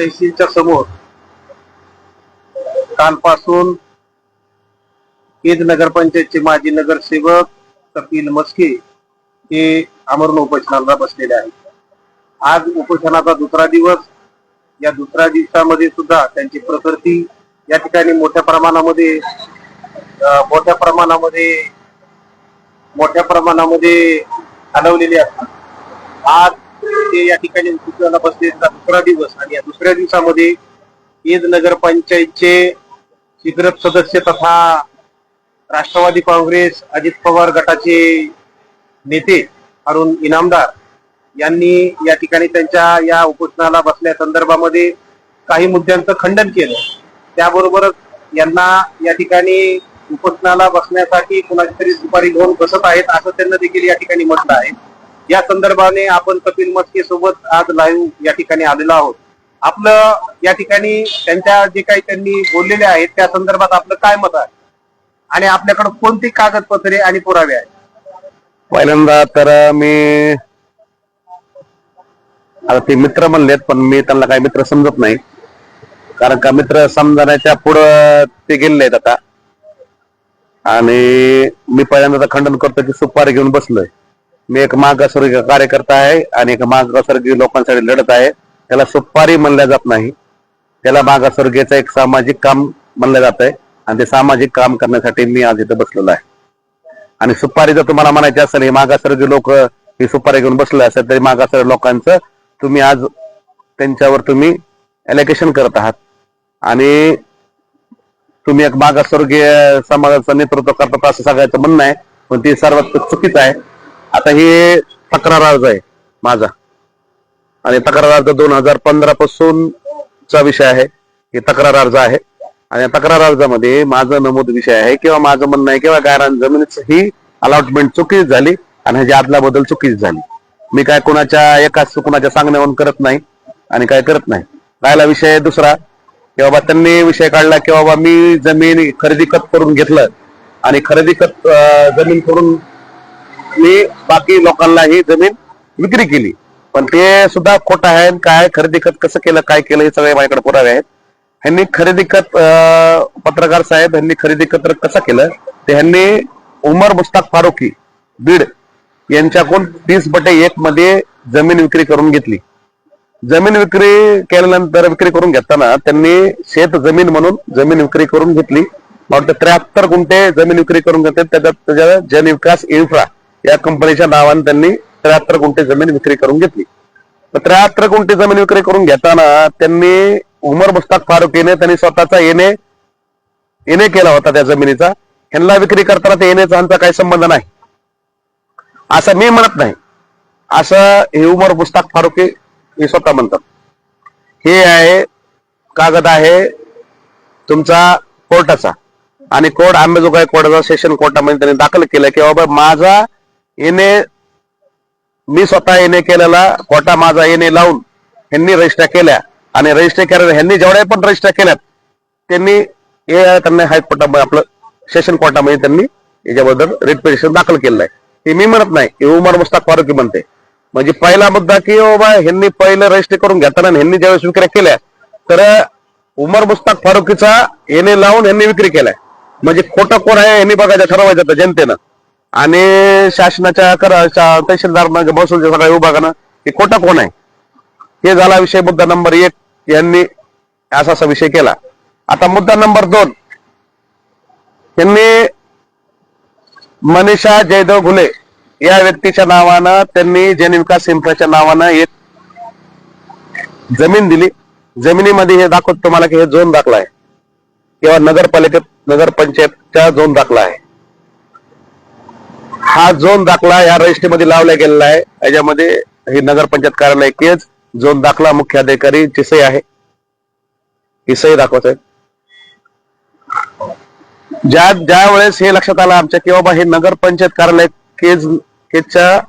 तहसीलच्या समोर. कालपासून केज नगरपंचायतचे माजी नगरसेवक कपिल मस्के हे आमरण उपोषणाला बसलेले आहेत. आज उपोषणाचा दुसरा दिवस. या दुसऱ्या दिवसामध्ये सुद्धा त्यांची प्रकृती या ठिकाणी मोठ्या प्रमाणामध्ये मोठ्या प्रमाणामध्ये मोठ्या प्रमाणामध्ये हलवलेली असतात आज ते या ठिकाणी उपोषणाला बसलेला दुसरा दिवस. आणि या दुसऱ्या दिवसामध्ये ईद नगरपंचायतचे शिग्रत सदस्य तथा राष्ट्रवादी काँग्रेस अजित पवार गटाचे नेते अरुण इनामदार यांनी या ठिकाणी त्यांच्या या उपोषणाला बसल्या संदर्भामध्ये काही मुद्द्यांचं खंडन केलं. त्याबरोबरच यांना या ठिकाणी उपोषणाला बसण्यासाठी कुणाची तरी सुपारी घेऊन बसत आहेत असं त्यांना देखील या ठिकाणी म्हटलं आहे. या संदर्भाने आपण कपिल मस्के सोबत आज लाईव्ह या ठिकाणी आलेलो आहोत. आपलं या ठिकाणी त्यांच्या जे काही त्यांनी बोललेले आहेत त्या संदर्भात आपलं काय मत आहे? आणि आपल्याकडे कोणती कागदपत्रे आणि पुरावे आहेत? पहिल्यांदा तर मी आता ते मित्र म्हणलेत पण मी त्यांना काही मित्र समजत नाही. कारण का मित्र समजण्याच्या पुढं ते गेलेले आहेत आता. आणि मी पहिल्यांदा खंडन करतो की सुपारी घेऊन बसलोय. मी एक मागासवर्गीय कार्यकर्ता आहे आणि एक मागासवर्गीय लोकांसाठी लढत आहे. त्याला सुपारी म्हणल्या जात नाही. त्याला मागासवर्गीयचं एक सामाजिक काम म्हणलं जात आहे आणि ते सामाजिक काम करण्यासाठी मी आज इथं बसलेलो आहे. आणि सुपारी जर तुम्हाला म्हणायची असेल हे मागासवर्गीय लोक ही सुपारी घेऊन बसले असेल तरी मागासवर्गीय लोकांचं तुम्ही आज त्यांच्यावर तुम्ही एलोकेशन करत आहात. आणि तुम्ही एक मागासवर्गीय समाजाचं नेतृत्व करतात असं सगळ्याचं म्हणणं आहे. पण ते सर्वात चुकीचं आहे. आता हे तक्रार अर्ज आहे माझा. आणि तक्रार अर्ज दोन हजार पंधरा पासून चा विषय आहे. हे तक्रार अर्ज आहे. आणि तक्रार अर्जामध्ये माझं नमूद विषय आहे किंवा माझं म्हणणं आहे किंवा गायरान जमिनीच ही अलॉटमेंट चुकीच झाली आणि ह्याची आदला बदल चुकीच झाली. मी काय कोणाच्या एकाच कुणाच्या सांगण्यावरून करत नाही आणि काय करत नाही. राहिला विषय दुसरा. की बाबा त्यांनी विषय काढला की बाबा मी जमीन खरेदी खत करून घेतलं आणि खरेदी खत जमीन करून मी बाकी लोकांना ही जमीन विक्री केली. पण ते सुद्धा खोटं आहे काय खरेदी खत कसं केलं काय केलं हे सगळे माझ्याकडे पुरावे आहेत. ह्यांनी खरेदी खत पत्रकार साहेब यांनी खरेदी खत कसं केलं ते ह्यांनी उमर मुस्ताक फारुकी बीड यांच्याकडून तीस बटे एक मध्ये जमीन विक्री करून घेतली. जमीन विक्री केल्यानंतर विक्री करून घेताना त्यांनी शेत जमीन म्हणून जमीन विक्री करून घेतली. वाटतं त्र्याहत्तर गुंठे जमीन विक्री करून घेतले. त्याच्यात त्याच्या जनविकास इन्फ्रा या कंपनीच्या नावाने त्यांनी त्र्याहत्तर गुंठे जमीन विक्री करून घेतली. त्र्याहत्तर गुंठे जमीन विक्री करून घेताना त्यांनी उमर मुस्ताक फारुकीने त्यांनी स्वतःचा येणे येणे केला होता त्या जमिनीचा. ह्यांना विक्री करताना त्या येण्याचा आमचा काही संबंध नाही. असं मी म्हणत नाही. असं हे उमर मुस्ताक फारुकी हे स्वतः म्हणतात. हे आहे कागद आहे तुमचा कोर्टाचा. आणि कोर्ट आंबेजोगाई कोर्टाचा सेशन कोर्टामध्ये त्यांनी दाखल केलं की बाबा माझा येणे मी स्वतः येणे केलेला कोटा माझा येणे लावून ह्यांनी रजिस्टर केल्या. आणि रजिस्टर केल्या ह्यांनी जेवढ्या पण रजिस्टर केल्यात त्यांनी हे त्यांनी हायकोर्टामध्ये आपलं सेशन कोर्टामध्ये त्यांनी याच्याबद्दल रिट पिटिशन दाखल केलेलं आहे. हे मी म्हणत नाही हे उमर मुस्ताक फारुकी म्हणते. म्हणजे पहिला मुद्दा की बाबा ह्यांनी पहिलं रजिस्टर करून घेताना ह्यांनी ज्यावेळेस विक्री केल्या तर उमर मुस्ताक फारुकीचा येणे लावून ह्यांनी विक्री केलाय. म्हणजे खोटं कोण आहे यांनी बघायचं ठरवायचं जनतेनं. आणि शासनाच्या कराच्या तहसीलदार महसूलच्या सगळ्या विभागानं. हे खोटा कोण आहे? हे झाला विषय मुद्दा नंबर एक. यांनी असा असा विषय केला. आता मुद्दा नंबर दोन. त्यांनी मनीषा जयदेव घुले या व्यक्तीच्या नावानं त्यांनी जनविकास इन्फ्राच्या नावानं एक जमीन दिली. जमिनीमध्ये हे दाखवत तुम्हाला की हे झोन दाखला आहे. किंवा नगरपालिकेत नगरपंचायतचा झोन दाखला आहे. हा झोन दाखला या रजिस्ट्रीमध्ये लावला गेलेला आहे. याच्यामध्ये हे नगरपंचायत कार्यालय केज झोन दाखला मुख्याधिकारी चिसई आहे. ही सही दाखवत आहे ज्या ज्या वेळेस हे लक्षात आलं आमच्या की बाबा हे नगरपंचायत कार्यालय केज केजच्या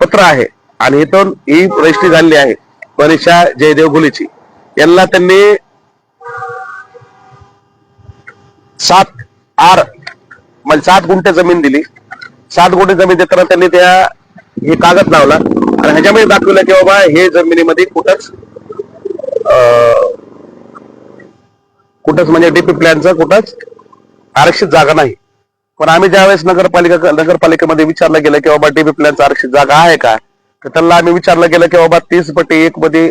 पत्र आहे आणि इथून ही रजिस्ट्री झालेली आहे. मनीषा जयदेव गुलीची यांना त्यांनी सात आर म्हणजे सात गुंठे जमीन दिली. सात कोटी जमीन देताना त्यांनी त्या हे कागद लावला. आणि ह्याच्यामध्ये दाखवलं की बाबा हे जमिनीमध्ये कुठंच कुठंच म्हणजे डीपी प्लॅनचं कुठंच आरक्षित जागा नाही. पण आम्ही ज्यावेळेस नगरपालिका नगरपालिकेमध्ये विचारलं गेलं की बाबा डीपी प्लॅनचं आरक्षित जागा आहे का? तर त्यांना आम्ही विचारलं गेलं की बाबा तीस पट्टी एक मध्ये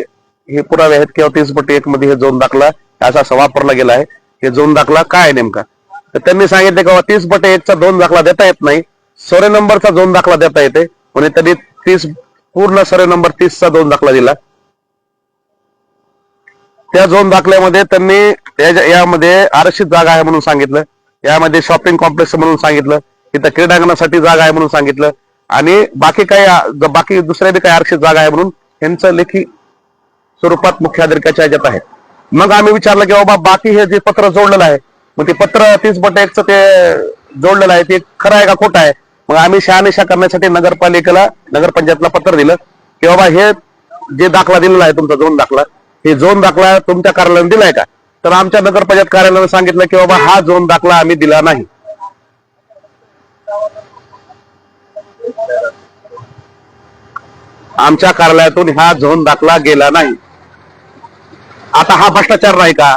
हे पुरावे आहेत किंवा तीस पट्टी एक मध्ये हे झोन दाखला असा असा वापरला गेला आहे. हे झोन दाखला काय आहे नेमका? तर त्यांनी सांगितलं की बाबा तीस पट्टी एकचा दोन दाखला देता येत नाही. सर्वे नंबरचा दोन दाखला देता येते. म्हणजे त्यांनी तीस पूर्ण सर्वे नंबर तीसचा दोन दाखला दिला. त्या झोन दाखल्यामध्ये त्यांनी यामध्ये आरक्षित जागा आहे म्हणून सांगितलं. यामध्ये शॉपिंग कॉम्प्लेक्स म्हणून सांगितलं. इथं क्रीडांगणासाठी जागा आहे म्हणून सांगितलं. आणि बाकी काही बाकी दुसऱ्या बी काही आरक्षित जागा आहे म्हणून यांचं लेखी स्वरूपात मुख्याधिकाच्या ह्याच्यात आहे. मग आम्ही विचारलं की बाबा बाकी हे जे पत्र जोडलेलं आहे मग ते पत्र तीस बट एकचं ते जोडलेलं आहे ते खरं आहे का खोटं आहे? मग आम्ही शहानिशा करण्यासाठी नगरपालिकेला नगरपंचायतला पत्र दिलं की बाबा हे जे दाखला दिलेला आहे तुमचा झोन दाखला हे झोन दाखला तुमच्या कार्यालयाने दिलाय का? तर आमच्या नगरपंचायत कार्यालयाने सांगितलं की बाबा हा झोन दाखला आम्ही दिला नाही. आमच्या कार्यालयातून हा झोन दाखला गेला नाही. आता हा भ्रष्टाचार नाही का?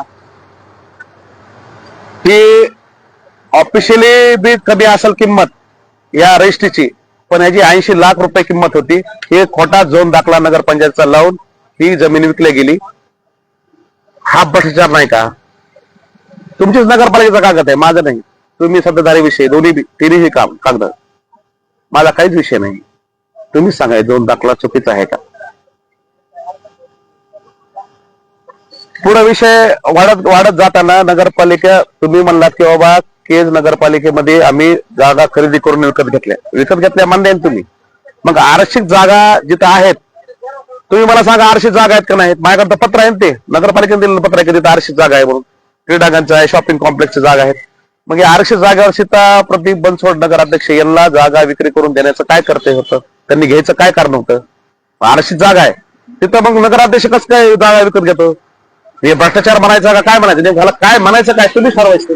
ही ऑफिशियली बी कमी असेल किंमत? या रजिस्ट्रीची पण याची ऐंशी लाख रुपये किंमत होती. हे खोटा झोन दाखला नगरपंचायतचा लावून ही जमीन विकली गेली. हा भ्रष्टाचार नाही का? तुमचीच नगरपालिकेचा कागद आहे माझं नाही. तुम्ही सत्ताधारी विषय दोन्ही तिन्ही काम कागद. माझा काहीच विषय नाही. तुम्ही सांगा दोन दाखला चुकीचा आहे का? पुढे विषय वाढत वाढत जाताना नगरपालिका तुम्ही म्हणलात की बाबा केज नगरपालिकेमध्ये आम्ही जागा खरेदी करून विकत घेतल्या. विकत घेतल्या मान्य तुम्ही? मग आरक्षित जागा जिथं आहेत तुम्ही मला सांगा आरक्षित जागा आहेत का नाहीत? माझ्याकडे तर पत्र आहे ते. नगरपालिकेने दिलेलं पत्र आहे की तिथं आरक्षित जागा आहे म्हणून. क्रीडांगणचं आहे शॉपिंग कॉम्प्लेक्सची जागा आहेत. मग या आरक्षित जागेवर सीता प्रदीप बनसोड नगराध्यक्ष यांना जागा विक्री करून देण्याचं काय करते होतं? त्यांनी घ्यायचं काय कारण होतं? आरक्षित जागा आहे. तिथं मग नगराध्यक्ष कसं काय जागा विकत घेतो? हे भ्रष्टाचार म्हणायचा का? काय म्हणायचं? नेमकं काय म्हणायचं? काय तुम्ही ठरवायचं?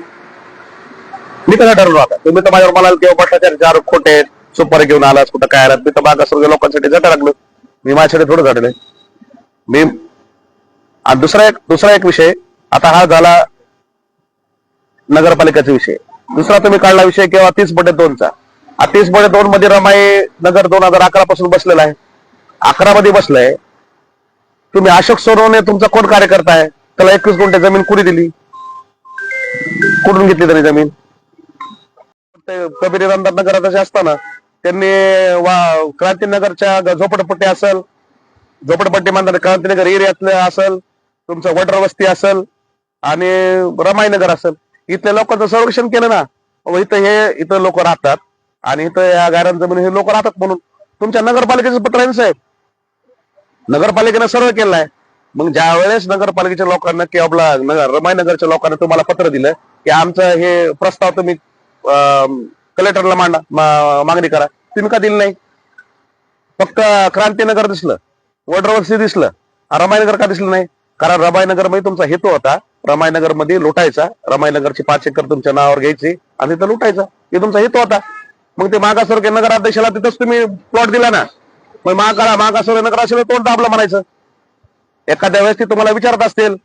मी कसं ठरलो आता तुम्ही तर माझ्यावर म्हणाल किंवा भ्रष्टाचार चार खोटे आहेत, सुपारी घेऊन आलास कुठं काय आलात मी तर मागास लोकांसाठी झटा लागलो. मी माझ्यासाठी थोडं झाडलंय मी आणि दुसरा एक दुसरा एक विषय आता हा झाला नगरपालिकेचा विषय. दुसरा तुम्ही काढला विषय किंवा तीस बडे दोनचा. हा तीस बडे दोन मध्ये रमाई नगर दोन हजार अकरा पासून बसलेला आहे. अकरा मध्ये बसलाय. तुम्ही अशोक सोनवणे तुमचा कोण कार्यकर्ता आहे? त्याला एकवीस गुंठे जमीन कुणी दिली? कुठून घेतली त्याने जमीन? कबीर रामदास नगराध्यक्ष असताना त्यांनी वा क्रांतीनगरच्या झोपडपट्टी असेल झोपडपट्टी म्हणतात क्रांतीनगर एरियातलं असेल तुमचं वडर वस्ती असेल आणि रमाईनगर असेल. इथल्या लोकांचं संरक्षण केलं ना इथं हे इथं लोक राहतात आणि इथं या गायरान म्हणून हे लोक राहतात म्हणून. तुमच्या नगरपालिकेचं पत्र आहे साहेब? नगरपालिकेनं सर्व आहे मग ज्या वेळेस नगरपालिकेच्या लोकांना किंवा आपला रमाईनगरच्या लोकांना तुम्हाला पत्र दिलं की आमचं हे प्रस्ताव तुम्ही कलेक्टरला मांडा मागणी करा. तुम्ही का दिली नाही? फक्त क्रांतीनगर दिसलं वडरवस्ती दिसलं रमाईनगर का दिसलं नाही? कारण रमाईनगरमध्ये तुमचा हेतू होता रमाईनगरमध्ये लुटायचा रमाईनगरची पाच एकर तुमच्या नावावर घ्यायची आणि तिथं लुटायचा. हे तुमचा हेतू होता. मग ते मागासवर्गीय नगराध्यक्षाला तिथंच तुम्ही प्लॉट दिला ना? मग मागा मागासवर्गीय नगराध्यक्षाला तोंड दाबलं म्हणायचं. एखाद्या वेळेस ते तुम्हाला विचारत असतील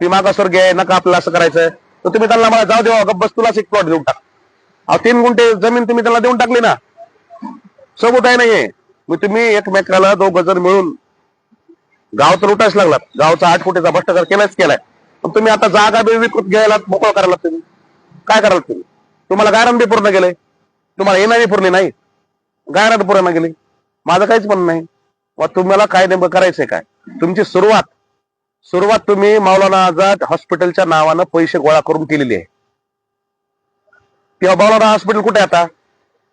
मी मागासवर्गीय आहे नका आपल्याला असं करायचं. तर तुम्ही त्यांना मला जाऊ देवा गप्प बस तुलाच एक प्लॉट देऊन टाक. अहो तीन गुंठे जमीन तुम्ही त्याला देऊन टाकली ना. सबूत आहे नाहीये. मग तुम्ही एकमेकाला दोघ गजर मिळून गाव तर लुटायच लागलात. गावचा आठ कोटीचा भ्रष्टाचार केलाच केलाय. पण तुम्ही आता जागा बी विकत घ्यायला मोकळा करायला तुम्ही. काय कराल तुम्ही? तुम्हाला गायरान बी पूर्ण गेले. तुम्हाला येणारी पूर्ण नाही. गायरान पूर्ण गेली. माझं काहीच म्हणणं नाही. व तुम्हाला काय नेमकं करायचंय काय? तुमची सुरुवात सुरुवात तुम्ही मौलाना आझाद हॉस्पिटलच्या नावानं पैसे गोळा करून केलेली आहे. तेव्हा मौलाना हॉस्पिटल कुठे आता?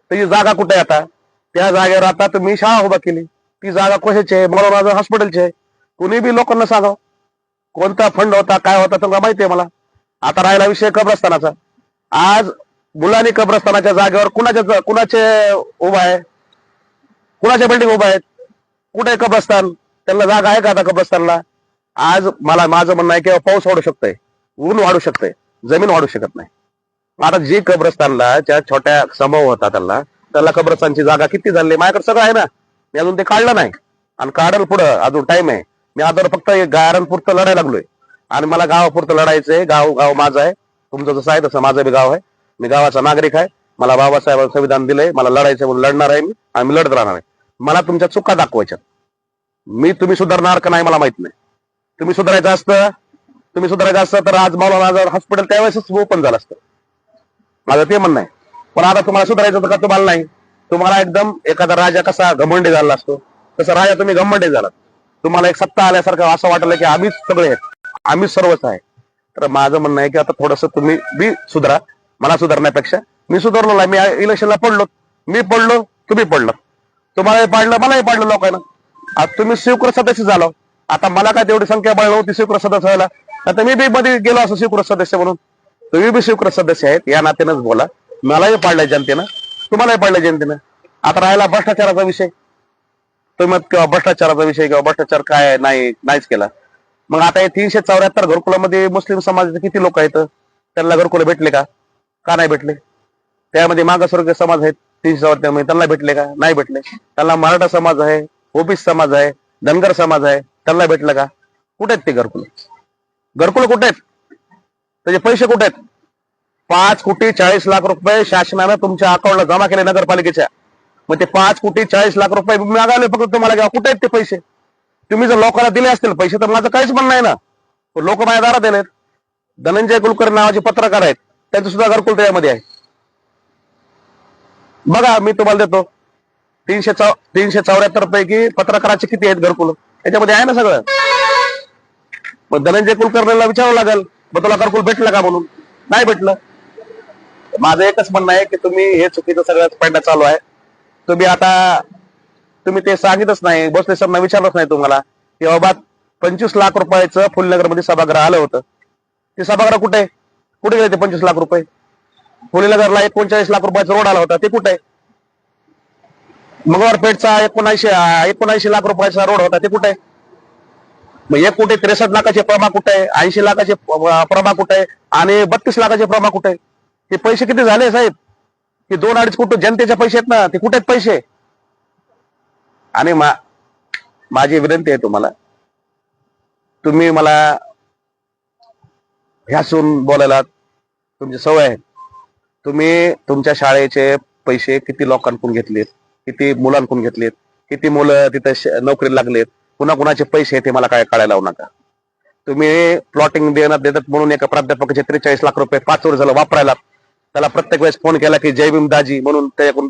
त्याची जागा कुठे आता? त्या जागेवर आता तर मी शाळा उभा केली. ती जागा कशाची आहे? मौलाना हॉस्पिटलची आहे. कुणी बी लोकांना सांगाव कोणता फंड होता काय होता तुम्हाला माहिती आहे मला? आता राहिला विषय कब्रस्तानाचा. आज मुलांनी कब्रस्तानाच्या जागेवर कुणाच्या कुणाचे उभा आहे? कुणाच्या बिल्डिंग उभा आहेत कुठे आहे कब्रस्तान? त्यांना जागा आहे का आता कब्रस्तानला? आज मला माझं म्हणणं आहे की पाऊस वाढू शकतोय. ऊन वाढू शकतंय. जमीन वाढू शकत नाही. आता जी कब्रस्तानला ज्या छोट्या समूह होता त्याला त्याला कब्रस्तानची जागा किती झाली? माझ्याकडे सगळं आहे ना. मी अजून ते काढलं नाही. आणि काढल पुढं अजून टाइम आहे. मी आता फक्त गायरांपुरतं लढायला लागलोय. आणि मला गावापुरतं लढायचंय गाव गाव माझं आहे. तुमचं जसं आहे तसं माझं बी गाव आहे. मी गावाचा नागरिक आहे. मला बाबासाहेबांनी संविधान दिलंय. मला लढायचं म्हणून लढणार आहे मी. आणि मी लढत राहणार आहे. मला तुमच्या चुका दाखवायच्या मी तुम्ही सुधारणार का नाही मला माहीत नाही. तुम्ही सुधारायचं असतं तुम्ही सुधारायचं असतं तर आज मला माझं हॉस्पिटल त्यावेळेसच ओपन झालं असतं. माझं ते म्हणणं आहे. पण आता तुम्हाला सुधारायचं होतं का? तुम्हाला नाही. तुम्हाला एकदम एखादा राजा कसा घमंडे झाला असतो. तसं राजा तुम्ही घमंडे झालात. तुम्हाला एक सत्ता आल्यासारखं असं वाटलं की आम्हीच सगळे आहेत. आम्हीच सर्वच आहे. तर माझं म्हणणं आहे की आता थोडस तुम्ही बी सुधारा. मला सुधारण्यापेक्षा मी सुधारलो नाही. मी इलेक्शनला पडलो. मी पडलो तुम्ही पडलं. तुम्हालाही पाडलं मलाही पाडलं लोकांना. आता तुम्ही स्वीकृत सदस्य झालो. आता मला काय तेवढी संख्या बळ होती स्वीकृत सदस्य व्हायला. आता मी बी मध्ये गेलो असं स्वीकृत सदस्य म्हणून. तुम्ही बी स्वीकृत सदस्य आहेत या नात्यानंच बोला. मलाही पाडलाय जनतेनं तुम्हालाही पाडलाय जनतेनं. आता राहिला भ्रष्टाचाराचा विषय. तुम्ही किंवा भ्रष्टाचाराचा विषय किंवा भ्रष्टाचार काय नाही नाहीच केला. मग आता हे तीनशे चौऱ्याहत्तर घरकुलामध्ये मुस्लिम समाजाचे किती लोक आहेत? त्यांना घरकुल भेटले का? का नाही भेटले? त्यामध्ये मागासवर्गीय समाज आहेत तीनशे चौऱ्याहत्तर त्यांना भेटले का? नाही भेटले. त्यांना मराठा समाज आहे ओबीसी समाज आहे धनगर समाज आहे त्यांना भेटलं का? कुठे आहेत ते घरकुल? घरकुल कुठे आहेत? त्याचे पैसे कुठे आहेत? पाच कोटी चाळीस लाख रुपये शासनानं तुमच्या अकाउंटला जमा केले नगरपालिकेच्या. मग ते पाच कोटी चाळीस लाख रुपये मागावले फक्त तुम्हाला घ्या कुठे आहेत ते पैसे? तुम्ही जर लोकांना दिले असतील पैसे तर माझं काहीच म्हणणं आहे ना. लोक माझ्या दारात दिलेत धनंजय कुलकर्णी नावाचे पत्रकार आहेत. त्यांचं सुद्धा घरकुल त्यामध्ये आहे. बघा मी तुम्हाला देतो. तीनशे चौ तीनशे चौऱ्याहत्तर पैकी पत्रकाराचे किती आहेत घरकुल? याच्यामध्ये आहे ना सगळं. मग धनंजय कुलकर्णीला विचारावं लागेल. मग तुला घरकुल भेटलं का म्हणून नाही भेटलं माझं एकच म्हणणं आहे की तुम्ही हे चुकीचं सगळ्यात पडणं चालू आहे तुम्ही आता तुम्ही ते सांगितच नाही बसले सरना विचारलंच नाही तुम्हाला की बाबा पंचवीस लाख रुपयाचं फुलनगरमध्ये सभागृह आलं होतं ते सभागृह कुठे आहे? कुठे गेले ते पंचवीस लाख रुपये फुलेनगरला एकोणचाळीस लाख रुपयाचा रोड आला होता ते कुठे आहे? मंगळवारपेठचा एकोणऐंशी एकोणऐंशी लाख रुपयाचा रोड होता ते कुठे आहे? मग एक कोटी त्रेसष्ट लाखाचे प्रमा कुठे आहे? ऐंशी लाखाचे प्रमा कुठे आहे? आणि बत्तीस लाखाचे प्रमा कुठे आहे? ते पैसे किती झाले साहेब? की दोन अडीच कुठं जनतेचे पैसे आहेत ना ते कुठे आहेत पैसे? आणि मा माझी विनंती आहे तुम्हाला तुम्ही मला ह्यासून बोलायला तुमची सवय आहे. तुम्ही तुमच्या शाळेचे पैसे किती लोकांकडून घेतलेत? किती मुलांकडून घेतलेत? किती मुलं तिथं श- नोकरीला लागलेत? कुणा कुणाचे पैसे ते मला काय कळायला लावू नका. तुम्ही प्लॉटिंग देणार देतात म्हणून एका प्राध्यापकाचे त्रेचाळीस लाख रुपये पाच वर्ष झालं वापरायला त्याला प्रत्येक वेळेस फोन केला की जयभीम दाजी म्हणून त्याच्याकडून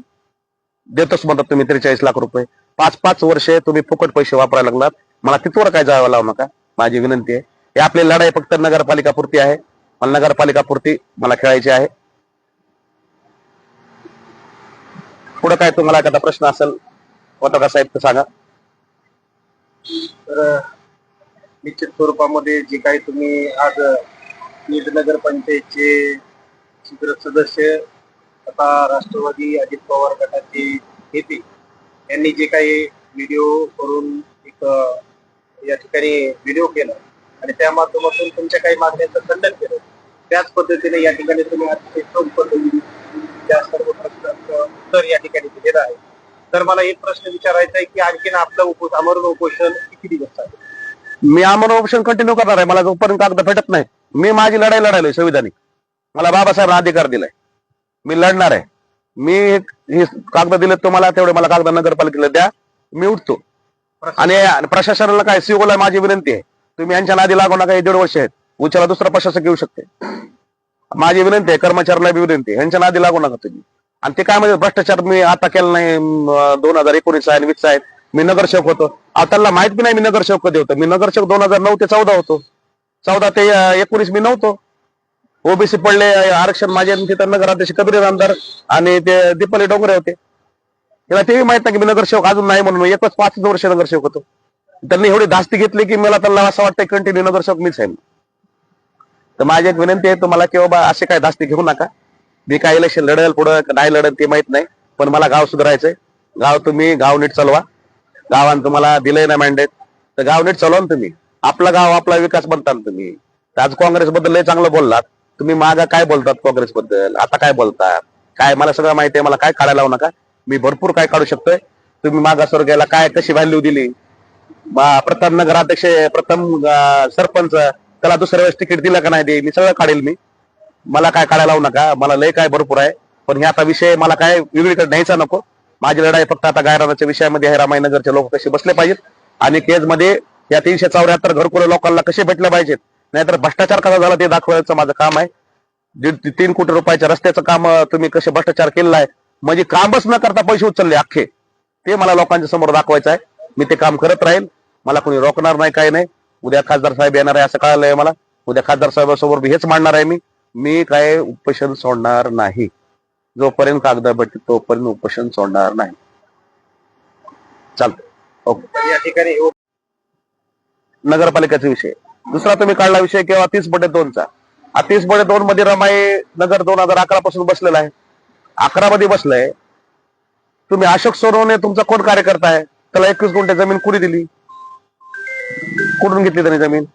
देतोच म्हणतात तुम्ही त्रेचाळीस लाख रुपये. पाच पाच वर्षे तुम्ही फुकट पैसे वापरायला लागलात. मला तिथवर काय जावं लावू नका. माझी विनंती आहे. हे आपली लढाई फक्त नगरपालिका पुरती आहे. मला नगरपालिका पुरती मला खेळायची आहे. पुढे काय तुम्हाला एखादा प्रश्न असेल होता का साहेब तर सांगा. तर निश्चित स्वरूपामध्ये जे काही तुम्ही आज नीट नगर पंचायतचे शिबिर सदस्य आता राष्ट्रवादी अजित पवार गटाचे नेते यांनी जे काही व्हिडिओ करून एक या ठिकाणी व्हिडिओ केला. आणि त्या माध्यमातून तुमच्या काही मागण्यांचं खंडन केलं. त्याच पद्धतीने या ठिकाणी तुम्ही अतिशय ठोस पद्धतीने त्या सर्व प्रश्नांचं उत्तर या ठिकाणी दिलेलं आहे. तर मला एक प्रश्न विचारायचा आहे की आणखीन आपलं आमरण उपोषण किती दिवस मी आम्हाला ऑप्शन कंटिन्यू करणार आहे. मला जोपर्यंत कागद भेटत नाही मी माझी लढाई लढायलोय संविधानिक. मला बाबासाहेब अधिकार दिलाय. मी लढणार आहे. मी हे कागद दिले तुम्हाला तेवढे मला कागद नगरपालिकेला द्या. मी उठतो. आणि प्रशासनाला काय सीओला माझी विनंती आहे. तुम्ही यांच्या नादी लागू नका हे दीड वर्ष आहेत. उच्याला दुसरा प्रशासक येऊ शकते. माझी विनंती आहे कर्मचाऱ्याला विनंती यांच्या नादी लागू नका तुम्ही. आणि ते काय म्हणजे भ्रष्टाचार मी आता केला नाही दोन हजार एकोणीस आहे वीस आहे मी नगरसेवक होतो. आता त्यांना माहीत बी नाही मी नगरसेवक कधी होतो. मी नगरसेवक दोन हजार नऊ ते चौदा होतो. चौदा ते एकोणीस मी नव्हतो. ओबीसी पडले आरक्षण माझे तिथं नगराध्यक्ष कबीर आमदार आणि ते दीपाली डोंगरे होते. त्याला तेही माहीत नाही की मी नगरसेवक अजून नाही म्हणून एकच पाच वर्ष नगरसेवक होतो. त्यांनी एवढी धास्ती घेतली की मला त्यांना असं वाटतं कंटिन्यू नगरसेवक मीच आहे. तर माझी एक विनंती आहे तुम्हाला की बाबा असे काय धास्ती घेऊ नका. मी काय इलेक्शन लढल पुढं नाही लढल ते माहीत नाही पण मला गाव सुधारायचंय. गाव तुम्ही गाव नीट चालवा. गावानं तुम्हाला दिलंय ना मॅन्डेट तर गाव नीट चालवा ना तुम्ही. आपला गाव आपला विकास बनता ना तुम्ही. आज काँग्रेस बद्दल लय चांगलं बोललात. तुम्ही माग काय बोलतात काँग्रेस बद्दल आता काय बोलतात? काय? मला सगळं माहिती आहे. मला काय काढायला लावू नका? मी भरपूर काय काढू शकतोय. तुम्ही मागासवर्गीयाला काय कशी व्हॅल्यू दिली? प्रथम नगराध्यक्ष प्रथम सरपंच त्याला दुसऱ्या वेळेस तिकीट दिलं का नाही दे मी सगळं काढेल मी. मला काय काढायला लावू नका मला लय काय भरपूर आहे. पण हे आता विषय मला काय वेगळीकडे न्यायचा नको. माझी लढाई फक्त आता गायरानाच्या विषयामध्ये आहे रामायनगरचे लोक कसे बसले पाहिजेत. आणि केजमध्ये या तीनशे चौऱ्याहत्तर घरकुल लोकांना कसे भेटले पाहिजेत. नाहीतर भ्रष्टाचार कसा झाला ते दाखवायचं माझं काम आहे. दीड तीन कोटी रुपयाच्या रस्त्याचं काम तुम्ही कसे भ्रष्टाचार केलेला आहे. म्हणजे कामच न करता पैसे उचलले अख्खे. ते मला लोकांच्या समोर दाखवायचं आहे. मी ते काम करत राहील. मला कोणी रोखणार नाही काही नाही. उद्या खासदार साहेब येणार आहे असं कळलंय मला. उद्या खासदार साहेबांसमोर हेच मांडणार आहे मी. मी काय उपोषण सोडणार नाही. जोपर्यंत कागद भेटते तोपर्यंत उपोषण सोडणार नाही. चालतं ओके. या ठिकाणी नगरपालिकेचा विषय. दुसरा तुम्ही काढला विषय किंवा तीस बटे दोनचा. तीस बटे दोन मध्ये रमाई नगर दोन हजार अकरा पासून बसलेला आहे. अकरा मध्ये बसलाय. तुम्ही अशोक सोनवणे तुमचा कोण कार्यकर्ता आहे त्याला एकवीस गुंठे जमीन कुणी दिली? कुठून घेतली त्याने जमीन?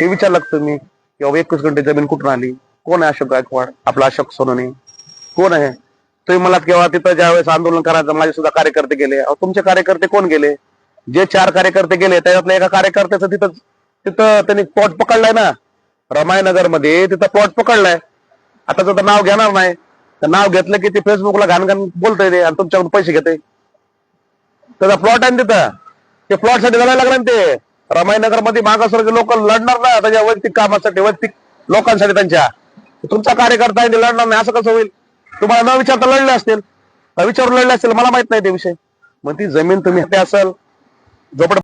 हे विचारलं तुम्ही? किंवा एकवीस घंटे जमीन कुठून आली? कोण आहे अशोक गायकवाड? आपला अशोक सोनोने कोण आहे? तुम्ही मला केव्हा तिथं ज्यावेळेस आंदोलन करायचं माझे सुद्धा कार्यकर्ते गेले. तुमचे कार्यकर्ते कोण गेले? जे चार कार्यकर्ते गेले त्याच्यातल्या एका कार्यकर्त्याचं तिथं तिथं त्यांनी प्लॉट पकडलाय ना? रमायनगरमध्ये तिथं प्लॉट पकडलाय. आता त्याचं नाव घेणार नाही. तर नाव घेतलं की ते फेसबुकला घाण घाण बोलतोय ते आणि तुमच्याकडून पैसे घेते त्याचा प्लॉट आहे ना तिथं. ते प्लॉटसाठी लढायला लागलं ना ते. रमाईनगरमध्ये मागासवर्गीय लोक लढणार ना त्याच्या वैयक्तिक कामासाठी वैयक्तिक लोकांसाठी त्यांच्या. तुमचा कार्यकर्ता आहे लढणार नाही असं कसं होईल? तुम्हाला न विचारता लढले असतील. न विचारून लढले असतील मला माहीत नाही ते विषय. मग ती जमीन तुम्ही ते असेल झोपड